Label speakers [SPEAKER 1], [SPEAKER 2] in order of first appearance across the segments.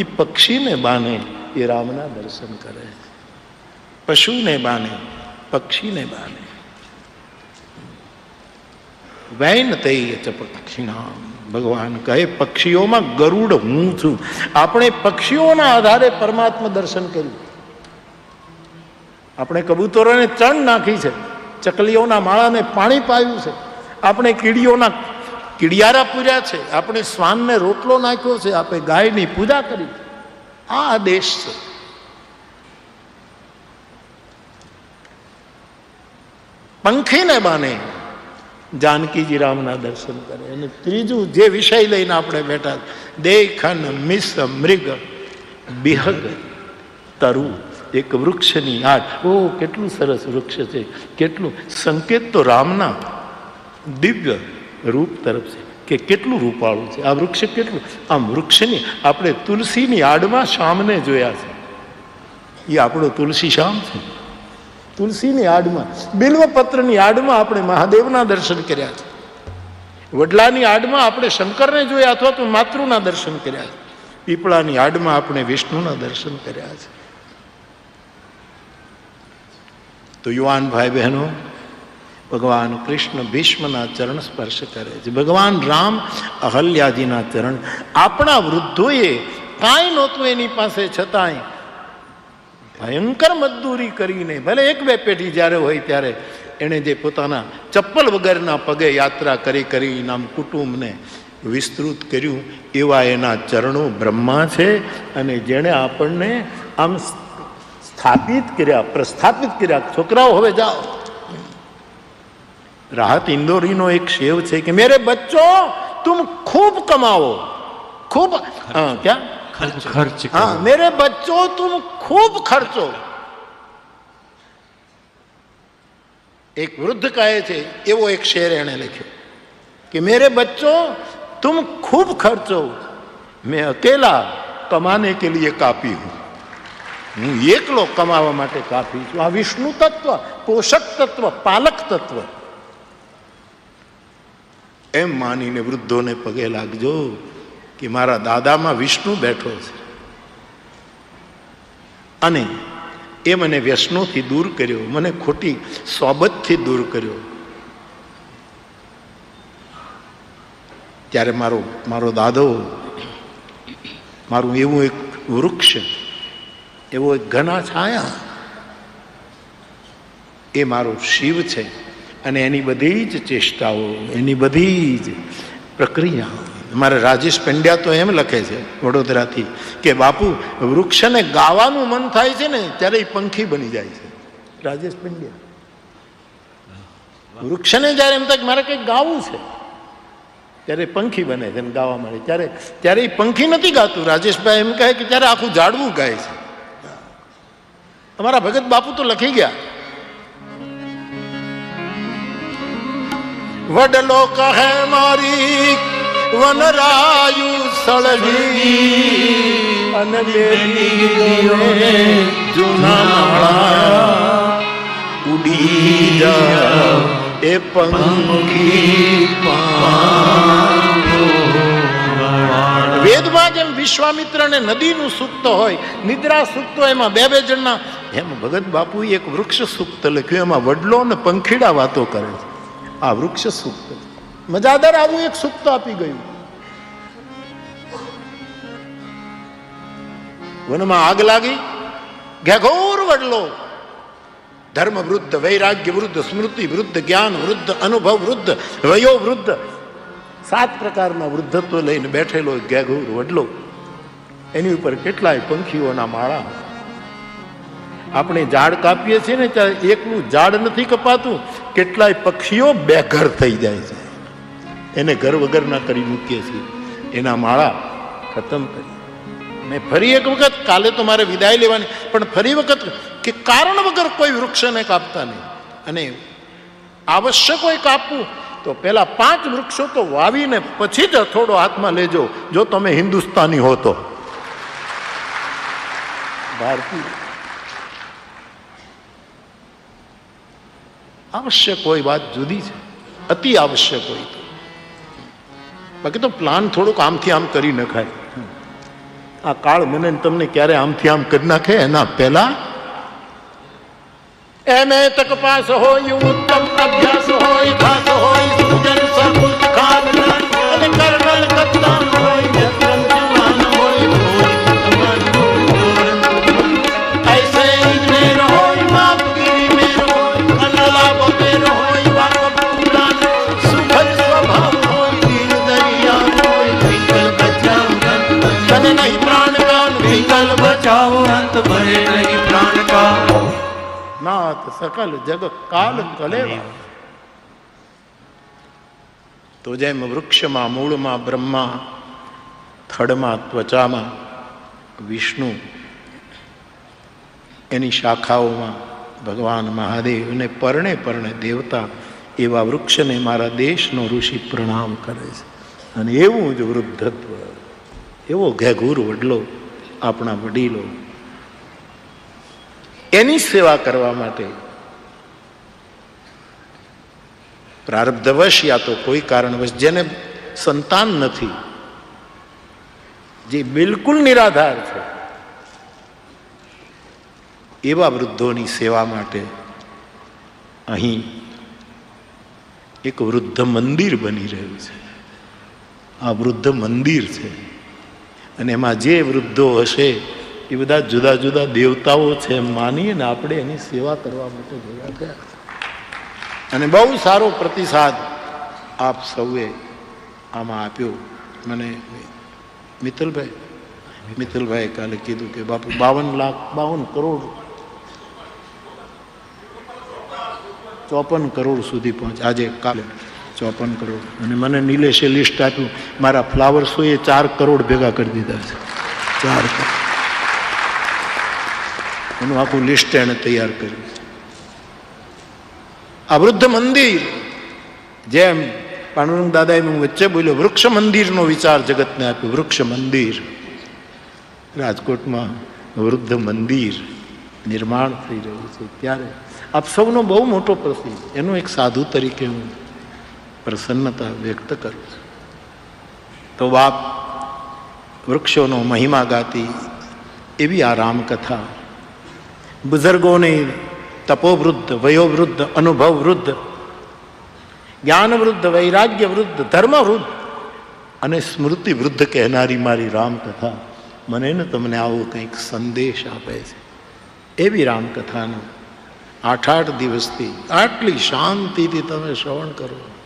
[SPEAKER 1] એ પક્ષીને બાને એ રામના દર્શન કરે. પશુને બાને, પક્ષીને બાને. વૈન તે ચ પક્ષીણામ ભગવાન કહે, પક્ષીઓમાં ગરુડ હું છું. આપણે પક્ષીઓના આધારે પરમાત્મા દર્શન કર્યું. આપણે કબૂતરોને ચણ નાખી છે. ચકલીઓના માળાને પાણી પાયું છે. આપણે કીડીઓના કીડિયારા પૂર્યા છે. આપણે શ્વાનને રોટલો નાખ્યો છે. આપણે ગાયની પૂજા કરી આ આદેશ છે. પંખીને બાને જાનકીજી રામના દર્શન કરે. અને ત્રીજું જે વિષય લઈને આપણે બેઠા દેખન મિસ મૃગ બિહગ તરુ. એક વૃક્ષની આડ. ઓ, કેટલું સરસ વૃક્ષ છે. કેટલું સંકેત તો રામના. દિવ્ય રૂપ તરફ છે. કે કેટલું રૂપાળું છે? આ વૃક્ષ કેટલું? આમ વૃક્ષની આપણે તુલસીની આડમાં શામને જોયા છે. એ આપણો તુલસી શામ છે. તુલસીની આડમાં, બિલ્વપત્રની આડમાં આપણે મહાદેવના દર્શન કર્યા છે. વડલાની આડમાં આપણે શંકરને જોયા અથવા તો માતૃના દર્શન કર્યા છે. પીપળાની આડમાં આપણે વિષ્ણુના દર્શન કર્યા છે. તો યુવાન ભાઈ બહેનો ભગવાન કૃષ્ણ ભીષ્મના ચરણ સ્પર્શ કરે છે. ભગવાન રામ અહલ્યાજીના ચરણ. આપણા વૃદ્ધોએ કાંઈ નહોતું એની પાસે છતાંય ભયંકર મજદૂરી કરીને, ભલે એક બે પેઢી જ્યારે હોય ત્યારે એણે જે પોતાના ચપ્પલ વગરના પગે યાત્રા કરી કરી નામ કુટુંબને વિસ્તૃત કર્યું, એવા એના ચરણો બ્રહ્મા છે અને જેણે આપણને આમ સ્થાપિત કર્યા, પ્રસ્થાપિત કર્યા. છોકરાઓ, હવે જાઓ. રાહત ઇન્દોરીનો એક શેવ છે કે મેરે બચ્ચો તુમ ખૂબ કમાવો. ખૂબ
[SPEAKER 2] ખર્ચ.
[SPEAKER 1] હા મેરે બચ્ચો તુમ ખૂબ ખર્ચો. એક વૃદ્ધ કહે છે એવો એક શેર એણે લખ્યો કે મેરે બચ્ચો તુમ ખૂબ ખર્ચો. મેં અકેલા કમાને કે લીએ કાપી હું. હું એકલો કમાવા માટે કાપી છું. આ વિષ્ણુ તત્વ પોષક તત્વ પાલક તત્વ. એમ માનીને વૃદ્ધોને પગે લાગજો કે મારા દાદામાં વિષ્ણુ બેઠો છે. અને એ મને વ્યસનોથી દૂર કર્યો, મને ખોટી સોબતથી દૂર કર્યો. ત્યારે મારો મારો દાદો, મારું એવું એક વૃક્ષ, એવો એક ઘના છાયા. એ મારો શિવ છે. અને એની બધી જ ચેષ્ટાઓ, એની બધી જ પ્રક્રિયા. અમારે રાજેશ પંડ્યા તો એમ લખે છે વડોદરાથી કે, બાપુ, વૃક્ષને ગાવાનું મન થાય છે ને, ત્યારે એ પંખી બની જાય છે. રાજેશ પંડ્યા. વૃક્ષને જ્યારે એમ થાય મારે કંઈક ગાવું છે, ત્યારે પંખી બને છે એમ ગાવા મળે ત્યારે ત્યારે એ પંખી નથી ગાતું. રાજેશભાઈ એમ કહે કે, ત્યારે આખું ઝાડવું ગાય છે. અમારા ભગત બાપુ તો લખી ગયા. વડલો કહે મારી, વનરાયુ સળગી. અને બેલીઓને જૂના ઉડી એ પંખી વેદમાં જેમ વિશ્વામિત્ર ને નદીનું સૂક્ત હોય, નિદ્રા સૂક્ત એમાં બે બે જણના, એમ ભગત બાપુ એક વૃક્ષ સૂક્ત લખ્યું, એમાં વડલો ને પંખીડા વાતો કરે છે. આ વૃક્ષ સૂક્ત મજાદાર આવું એક સૂક્ત આપી ગયું. વનમાં આગ લાગી, ઘેઘોર વડલો. ધર્મ વૃદ્ધ, વૈરાગ્ય વૃદ્ધ, સ્મૃતિ વૃદ્ધ, જ્ઞાન વૃદ્ધ, અનુભવ વૃદ્ધ, વયો વૃદ્ધ. સાત પ્રકારના વૃદ્ધત્વ લઈને બેઠેલો ઘેઘોર વડલો. એની ઉપર કેટલાય પંખીઓના માળા આપણે ઝાડ કાપીએ છીએ ને ત્યારે એકલું ઝાડ નથી કપાતું કેટલાય પક્ષીઓ બેઘર થઈ જાય છે. એને ઘર વગરના કરી મૂકીએ છીએ. એના માળા ખતમ કરી. મેં ફરી એક વખત, કાલે તો મારે વિદાય લેવાની, પણ ફરી વખત કે કારણ વગર કોઈ વૃક્ષને કાપતા નહીં. અને આવશ્યક હોય કાપવું તો પેલા પાંચ વૃક્ષો તો વાવીને પછી જ થોડો હાથમાં લેજો, જો તમે હિન્દુસ્તાની હો તો. ભારતીય આવશ્યક હોય વાત જુદી છે. અતિ આવશ્યક હોય તો. બાકી તો પ્લાન થોડુંક આમથી આમ કરી નખાય. આ કાળ મને તમને ક્યારે આમથી આમ કરી નાખે એના પહેલા? એને તક પાસ હોય ઉત્તમ અભ્યાસ સકલ જગ કાલ કલેવા. તો જેમ વૃક્ષમાં મૂળમાં બ્રહ્મા થડમાં ત્વચામાં વિષ્ણુ એની શાખાઓમાં ભગવાન મહાદેવ અને પરણે પરણે દેવતા એવા વૃક્ષને મારા દેશનો ઋષિ પ્રણામ કરે છે. અને એવું જ વૃદ્ધત્વ. એવો ઘેઘૂર વડલો આપણા વડીલો. એની સેવા કરવા માટે પ્રારબ્ધવશ યા તો કોઈ કારણવશ, જેને સંતાન નથી, જે બિલકુલ નિરાધાર છે, એવા વૃદ્ધોની સેવા માટે અહીં એક વૃદ્ધ મંદિર બની રહ્યું છે. આ વૃદ્ધ મંદિર છે. અને એમાં જે વૃદ્ધો હશે, એ બધા જુદા જુદા દેવતાઓ છે એમ માનીએ ને આપણે એની સેવા કરવા માટે ભેગા થયા અને બહુ સારો પ્રતિસાદ આપ સૌએ આમાં આપ્યો. મને મિત્તલભાઈ, મિત્તલભાઈએ કાલે કીધું કે બાપુ, બાવન લાખ, બાવન કરોડ, ચોપન કરોડ સુધી પહોંચ, આજે કાલે ચોપન કરોડ. અને મને નિલેશે લિસ્ટ આપ્યું, મારા ફ્લાવર્સોએ ચાર કરોડ ભેગા કરી દીધા છે. ચાર કરોડ. એનું આખું લિસ્ટ એણે તૈયાર કર્યું છે. આ વૃદ્ધ મંદિર. જેમ પાંડુરંગ દાદાએ હું વચ્ચે બોલ્યો, વૃક્ષ મંદિરનો વિચાર જગતને આપ્યો, વૃક્ષ મંદિર. રાજકોટમાં વૃદ્ધ મંદિર નિર્માણ થઈ રહ્યું છે ત્યારે. આપ સૌનો બહુ મોટો પ્રસિદ્ધ એનો એક સાધુ તરીકે હું પ્રસન્નતા વ્યક્ત કરું છું. તો બાપ, વૃક્ષોનો મહિમા ગાતી એવી આ રામકથા બુઝુર્ગોની તપોવૃદ્ધ વયોવૃદ્ધ અનુભવ વૃદ્ધ જ્ઞાનવૃદ્ધ વૈરાગ્ય વૃદ્ધ ધર્મવૃદ્ધ અને સ્મૃતિ વૃદ્ધ કહેનારી મારી રામકથા. મને ને તમને આવો કંઈક સંદેશ આપે છે. એવી રામકથાનો આઠ આઠ દિવસથી આટલી શાંતિથી તમે શ્રવણ કરો.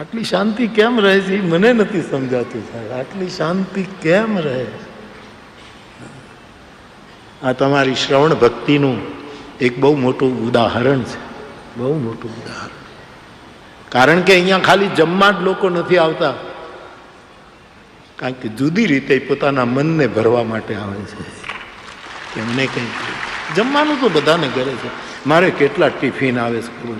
[SPEAKER 1] આટલી શાંતિ કેમ રહે છે એ મને નથી સમજાતું સાહેબ. આટલી શાંતિ કેમ રહે? આ તમારી શ્રવણ ભક્તિનું એક બહુ મોટું ઉદાહરણ છે. બહુ મોટું ઉદાહરણ. કારણ કે અહીંયા ખાલી જમવા જ લોકો નથી આવતા. કારણ કે જુદી રીતે પોતાના મનને ભરવા માટે આવે છે. એમને કંઈક જમવાનું તો બધાને કરે છે. મારે કેટલા ટિફિન આવે સ્કૂલ?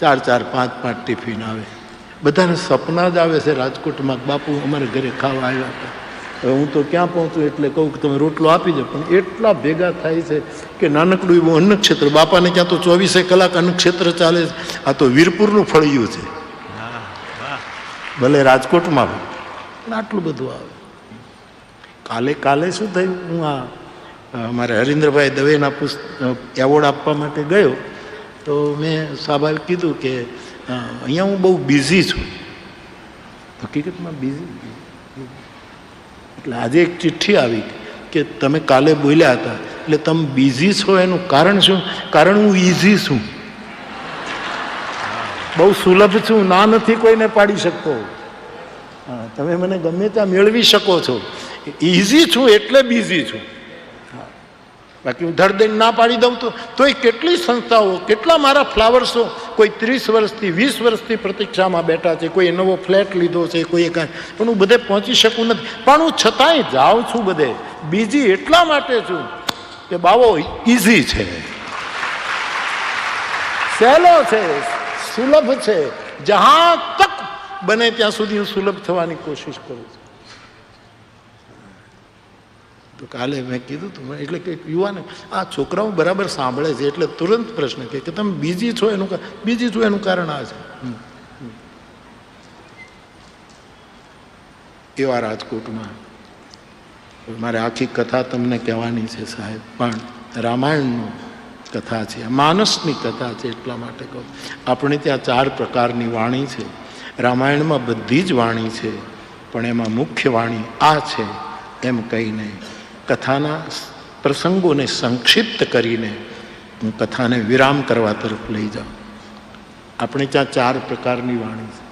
[SPEAKER 1] ચાર ચાર પાંચ પાંચ ટિફિન આવે. બધાને સપના જ આવે છે રાજકોટમાં બાપુ અમારે ઘરે ખાવા આવ્યા હતા. હવે હું તો ક્યાં પહોંચું એટલે કહું કે તમે રોટલો આપી દો. પણ એટલા ભેગા થાય છે કે નાનકડું એવું અન્નક્ષેત્ર, બાપાને ક્યાં તો ચોવીસે કલાક અન્નક્ષેત્ર ચાલે છે. આ તો વીરપુરનું ફળિયું છે. ભલે રાજકોટમાં પણ આટલું બધું આવે. કાલે કાલે શું થયું? હું આ અમારે હરિન્દ્રભાઈ દવેના પુસ્ત એવોર્ડ આપવા માટે ગયો. તો મેં સ્વાભાવિક કીધું કે અહીંયા હું બહુ બિઝી છું. હકીકતમાં બિઝી એટલે આજે એક ચિઠ્ઠી આવી કે તમે કાલે બોલ્યા હતા. એટલે તમે બિઝી છો એનું કારણ શું? કારણ હું ઇઝી છું. બહુ સુલભ છું ના નથી કોઈને પાડી શકતો. હા તમે મને ગમે ત્યાં મેળવી શકો છો. ઇઝી છું એટલે બિઝી છું. બાકી હું ધડ દઈને ના પાડી દઉં તો તોય કેટલી સંસ્થાઓ, કેટલા મારા ફ્લાવર્સો કોઈ ત્રીસ વર્ષથી, વીસ વર્ષથી પ્રતીક્ષામાં બેઠા છે, કોઈ નવો ફ્લેટ લીધો છે, કોઈ કાંઈ પણ હું બધે પહોંચી શકું નથી. પણ હું છતાંય જાઉં છું બધે. બીજી એટલા માટે છું કે બાવો ઇઝી છે. સહેલો છે, સુલભ છે. જહાં તક બને ત્યાં સુધી હું સુલભ થવાની કોશિશ કરું છું. તો કાલે મેં કીધું તું એટલે કે યુવાને, આ છોકરાઓ બરાબર સાંભળે છે. એટલે તુરંત પ્રશ્ન કે તમે બીજી છો એનું બીજી છો એનું કારણ આ છે. એવા રાજકોટમાં, મારે આખી કથા તમને કહેવાની છે સાહેબ, પણ રામાયણનું કથા છે માનસની કથા છે એટલા માટે કહું. આપણે ત્યાં ચાર પ્રકારની વાણી છે. રામાયણમાં બધી જ વાણી છે, પણ એમાં મુખ્ય વાણી આ છે, એમ કહીને કથાના પ્રસંગોને સંક્ષિપ્ત કરીને હું કથાને વિરામ કરવા તરફ લઈ જાઉં. આપણે ત્યાં ચાર પ્રકારની વાણી છે.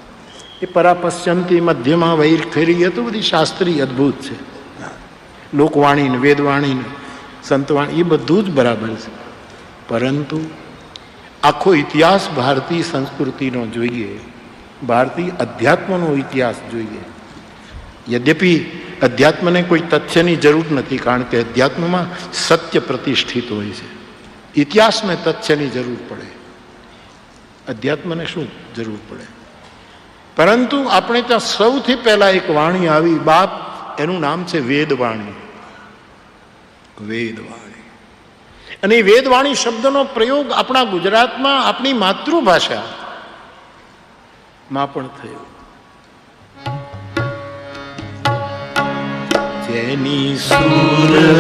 [SPEAKER 1] એ પરાપશ્યંતી, મધ્યમાં, વૈરખેરી, એ તો બધી શાસ્ત્રી અદ્ભુત છે. લોકવાણીને, વેદવાણીને, સંતવાણી, એ બધું જ બરાબર છે. પરંતુ આખો ઇતિહાસ ભારતીય સંસ્કૃતિનો જોઈએ, ભારતીય અધ્યાત્મનો ઇતિહાસ જોઈએ. યદ્યપિ અધ્યાત્મને કોઈ તથ્યની જરૂર નથી, કારણ કે અધ્યાત્મમાં સત્ય પ્રતિષ્ઠિત હોય છે. ઇતિહાસને તથ્યની જરૂર પડે. અધ્યાત્મને શું જરૂર પડે? પરંતુ આપણે ત્યાં સૌથી પહેલાં એક વાણી આવી, બાપ, એનું નામ છે વેદવાણી. વેદવાણી. અને એ વેદવાણી શબ્દનો પ્રયોગ આપણા ગુજરાતમાં આપણી માતૃભાષામાં પણ થયો. જેની વધે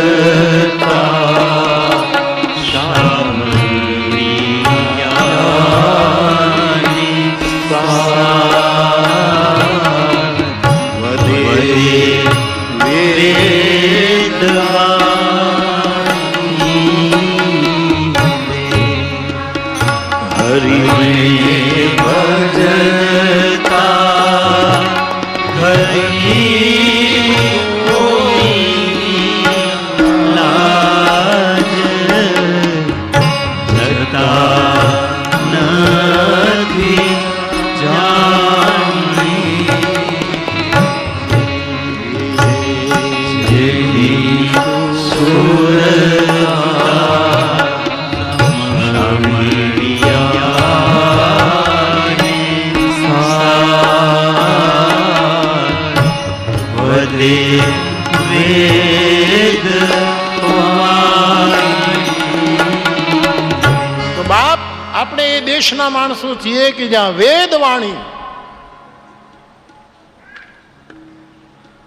[SPEAKER 1] દેશના માણસો છીએ કે જ્યાં વેદવાણી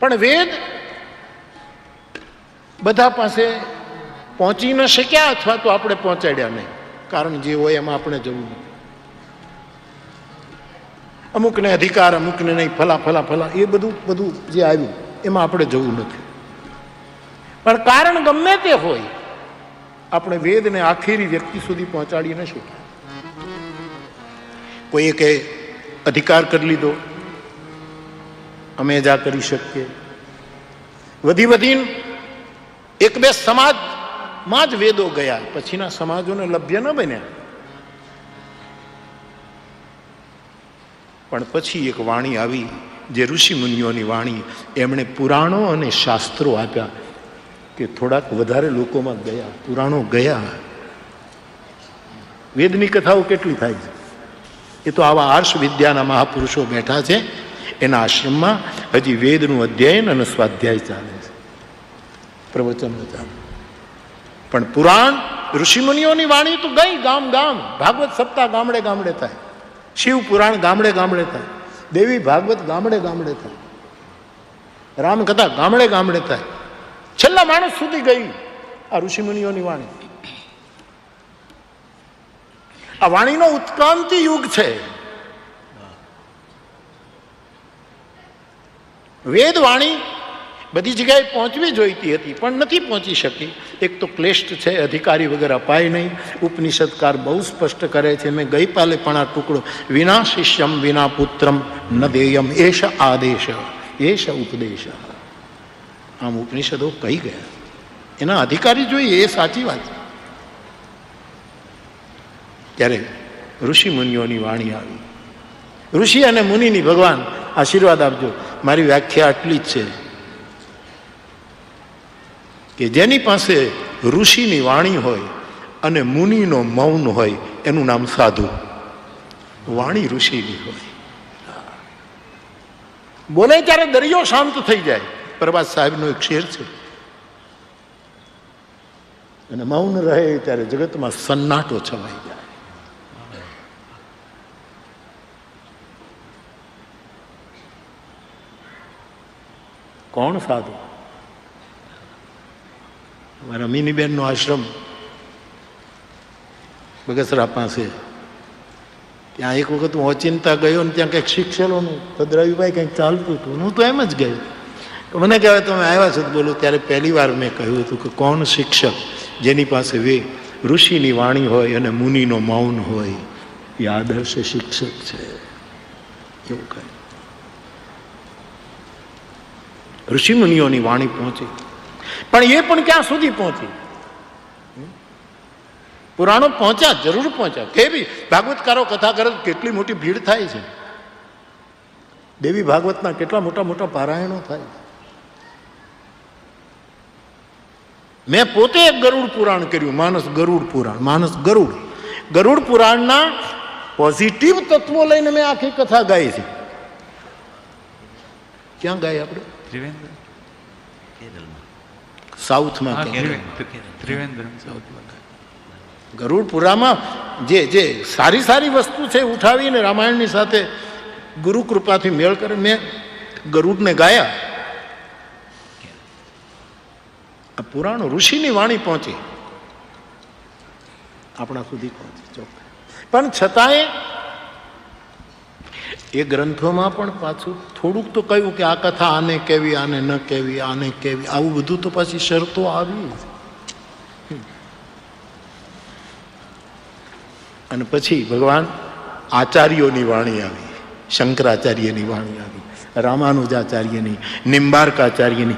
[SPEAKER 1] પણ વેદ બધા પાસે પહોંચી ન શક્યા અથવા તો આપણે પહોંચાડ્યા નહીં. કારણ જે હોય એમાં આપણે જવું અમુકને અધિકાર, અમુકને નહીં, ફલા ફલા ફલા, એ બધું બધું જે આવ્યું, એમાં આપણે જવું નથી. પણ કારણ ગમે તે હોય, આપણે વેદને આખેરી વ્યક્તિ સુધી પહોંચાડી ન શકીએ કોઈએ કે, અધિકાર કરી લીધો, અમે જ કરી શકીએ. વધી વધીને એક બે સમાજમાં જ વેદો ગયા, પછીના સમાજોને લભ્ય ન બન્યા. પણ પછી એક વાણી આવી, જે ઋષિ મુનિઓની વાણી, એમણે પુરાણો અને શાસ્ત્રો આપ્યા કે થોડાક વધારે લોકોમાં ગયા, પુરાણો ગયા. વેદની કથાઓ કેટલી થાય છે? એ તો આવા આર્ષ વિદ્યાના મહાપુરુષો બેઠા છે, એના આશ્રમમાં હજી વેદનું અધ્યયન અને સ્વાધ્યાય ચાલે પ્રવચનો હતા પણ પુરાણ ઋષિમુનિઓની વાણી તો ગઈ ગામ ગામ. ભાગવત સપ્તાહ ગામડે ગામડે થાય. શિવ પુરાણ ગામડે ગામડે થાય. દેવી ભાગવત ગામડે ગામડે થાય. રામકથા ગામડે ગામડે થાય. છેલ્લા માણસ સુધી ગઈ આ ઋષિમુનિઓની વાણી. આ વાણીનો ઉત્ક્રાંતિ યુગ છે. વેદ વાણી બધી જગ્યાએ પહોંચવી જોઈતી હતી, પણ નથી પહોંચી શકી. એક તો ક્લેષ્ટ છે, અધિકારી વગર અપાય નહીં. ઉપનિષદકાર બહુ સ્પષ્ટ કરે છે, મેં ગઈકાલે પણ આ ટુકડો વિના શિષ્યમ વિના પુત્રમ ન દેયમ એશ આદેશ. એશ ઉપદેશ. આમ ઉપનિષદો કહી ગયા. એના અધિકારી જોઈએ, એ સાચી વાત ત્યારે ઋષિ મુનિઓની વાણી આવી. ઋષિ અને મુનિની ભગવાન, આશીર્વાદ આપજો. મારી વ્યાખ્યા આટલી જ છે. કે જેની પાસે ઋષિની વાણી હોય અને મુનિનો મૌન હોય, એનું નામ સાધુ. વાણી ઋષિની હોય. બોલે ત્યારે દરિયો શાંત થઈ જાય. પ્રભાત સાહેબનો એક શેર છે. અને મૌન રહે ત્યારે જગતમાં સન્નાટો છવાઈ જાય. કોણ સાધુ? મારા મિનીબેનનો આશ્રમ બગસરા પાસે. ત્યાં એક વખત હું અચિંતા ગયો ને ત્યાં કંઈક શીખેલોનું ભદ્રાવીભાઈ કંઈક ચાલતું હતું. હું તો એમ જ ગયો. મને કહેવાય, તમે આવ્યા છો બોલું, ત્યારે પહેલી વાર મેં કહ્યું હતું કે કોણ શિક્ષક જેની પાસે વે, ઋષિની વાણી હોય અને મુનિનો મૌન હોય. એ આદર્શ શિક્ષક છે. એવું કહે. ઋષિ મુનિઓની વાણી પહોંચી. પણ એ પણ ક્યાં સુધી પહોંચી? પુરાણો પહોંચ્યા, જરૂર પહોંચ્યા. કેવી ભાગવતકારો કથા કરે કેટલી મોટી ભીડ થાય છે. દેવી ભાગવતના કેટલા મોટા મોટા પારાયણો થાય મેં પોતે એક ગરુડ પુરાણ કર્યું, માનસ ગરુડ પુરાણ, માનસ ગરુડ. ગરુડ પુરાણના પોઝિટિવ તત્વો લઈને મેં આખી કથા ગાઈ છે. ક્યાં ગાય આપણે?
[SPEAKER 2] ત્રિવેન્દ્ર
[SPEAKER 1] સાઉથમાં
[SPEAKER 2] હા
[SPEAKER 1] ક્યાં
[SPEAKER 2] ત્રિવેન્દ્ર ત્રિવેન્દ્ર સાઉથમાં
[SPEAKER 1] ગરુડપુરામાં જે જે સારી સારી વસ્તુ છે ઉઠાવીને રામાયણની સાથે ગુરુ કૃપાથી મેળ કરે મેં ગરુડને ગાયા. આ પુરાણ ઋષિની વાણી પહોંચી. આપણા સુધી પહોંચી ચોક્કસ. પણ છતાંય એ ગ્રંથોમાં પણ પાછું થોડુંક તો કહ્યું કે આ કથા આને કેવી આને ન કેવી આને કેવી આવું બધું તો પાછી શરતો આવી. અને પછી ભગવાન આચાર્યોની વાણી આવી. શંકરાચાર્યની વાણી આવી. રામાનુજાચાર્યની, નિંબાર્કાચાર્યની.